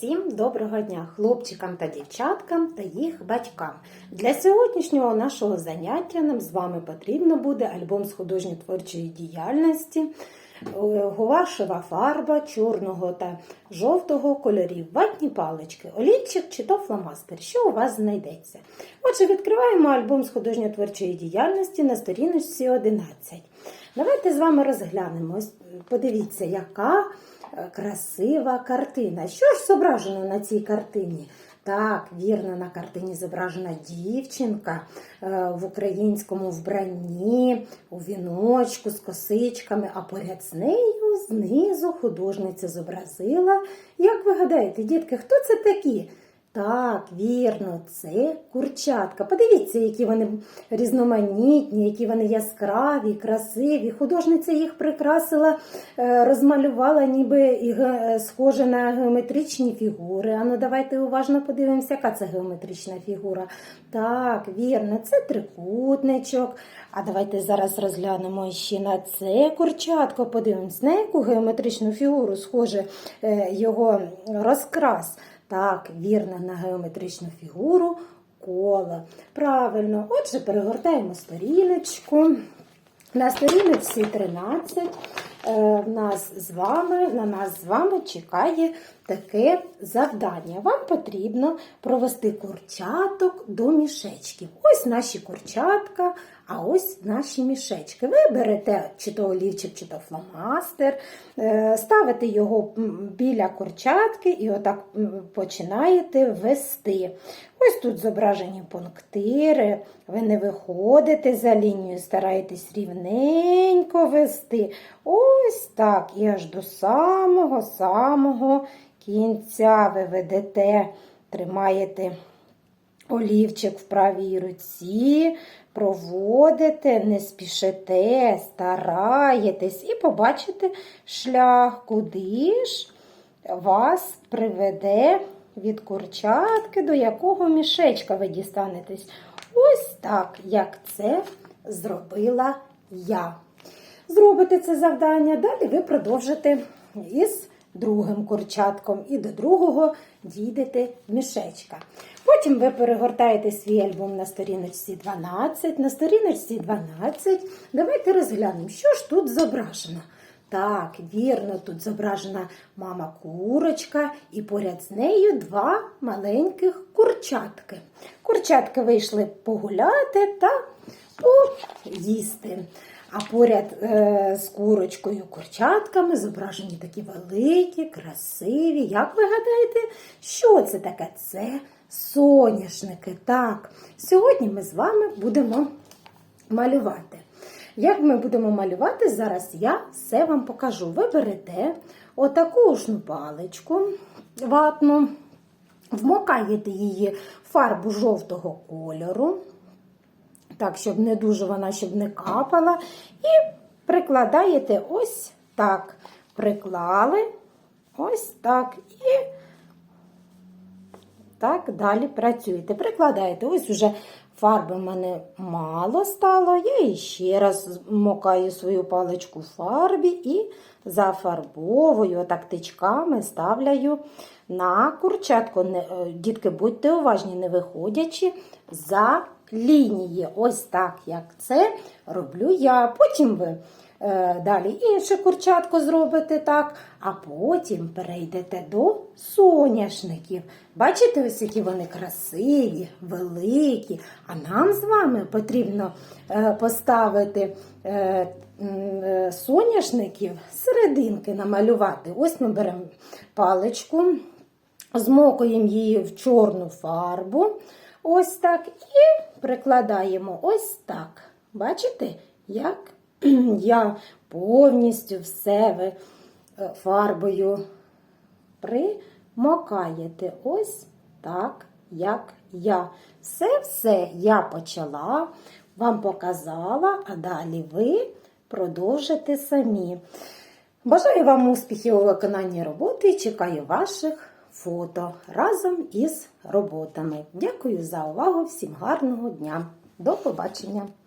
Всім доброго дня хлопчикам та дівчаткам та їх батькам. Для сьогоднішнього нашого заняття нам з вами потрібно буде альбом з художньо-творчої діяльності, гуашева фарба чорного та жовтого кольорів, ватні палички, олівчик чи то фломастер, що у вас знайдеться. Отже, відкриваємо альбом з художньо-творчої діяльності на сторіночці 11. Давайте з вами розглянемо. Подивіться, яка е, красива картина. Що ж зображено на цій картині? Так, вірно, на картині зображена дівчинка е, в українському вбранні, у віночку з косичками, а поряд з нею знизу художниця зобразила. Як ви гадаєте, дітки, хто це такі? Так, вірно, це курчатка. Подивіться, які вони різноманітні, які вони яскраві, красиві. Художниця їх прикрасила, е, розмалювала, ніби схоже на геометричні фігури. Ану, давайте уважно подивимося, яка це геометрична фігура. Так, вірно, це трикутничок. А давайте зараз розглянемо ще на це курчатко. Подивимось, на яку геометричну фігуру схоже е, його розкрас. Так, вірно, на геометричну фігуру коло. Правильно. Отже, перегортаємо сторіночку. На сторіночці 13 е, в нас з вами, на нас з вами чекає таке завдання. Вам потрібно провести курчаток до мішечків. Ось наші курчатка, а ось наші мішечки. Ви берете чи то олівчик, чи то фломастер, е, ставите його біля курчатки і отак починаєте вести. Ось тут зображені пунктири. Ви не виходите за лінію, стараєтесь рівненько вести. Ось так. І аж до самого-самого кінця ви ведете, тримаєте олівчик в правій руці, проводите, не спішите, стараєтесь і побачите шлях, куди ж вас приведе від курчатки, до якого мішечка ви дістанетесь. Ось так, як це зробила я. Зробите це завдання, далі ви продовжите із другим курчатком і до другого дійдете мішечка. Потім ви перегортаєте свій альбом на сторіночці 12. На сторіночці 12 давайте розглянемо, що ж тут зображено. Так, вірно, тут зображена мама курочка, і поряд з нею два маленьких курчатки. Курчатки вийшли погуляти та поїсти. А поряд е, з курочкою курчатками зображені такі великі, красиві. Як ви гадаєте, що це таке? Це соняшники. Так, сьогодні ми з вами будемо малювати. Як ми будемо малювати, зараз я все вам покажу. Ви берете отаку ушну паличку ватну, вмокаєте її в фарбу жовтого кольору, так, щоб не дуже вона щоб не капала, і прикладаєте ось так. Приклали, ось так. І так далі працюєте. Прикладаєте, ось уже фарби в мене мало стало. Я ще раз мокаю свою паличку в фарбі і зафарбовую так тичками ставляю на курчатку. Е, Дітки, будьте уважні, не виходячи за лінії. Ось так, як це роблю я. Потім ви далі інше курчатко зробите так, а потім перейдете до соняшників. Бачите, ось які вони красиві, великі. А нам з вами потрібно е, поставити е, е, соняшників серединки намалювати. Ось ми беремо паличку, змокуємо її в чорну фарбу. Ось так. І прикладаємо ось так. Бачите, як я повністю все ви е, фарбою примокаєте. Ось так, як я. Все-все я почала, вам показала, а далі ви продовжите самі. Бажаю вам успіхів у виконанні роботи і чекаю ваших фото разом із роботами. Дякую за увагу, всім гарного дня. До побачення!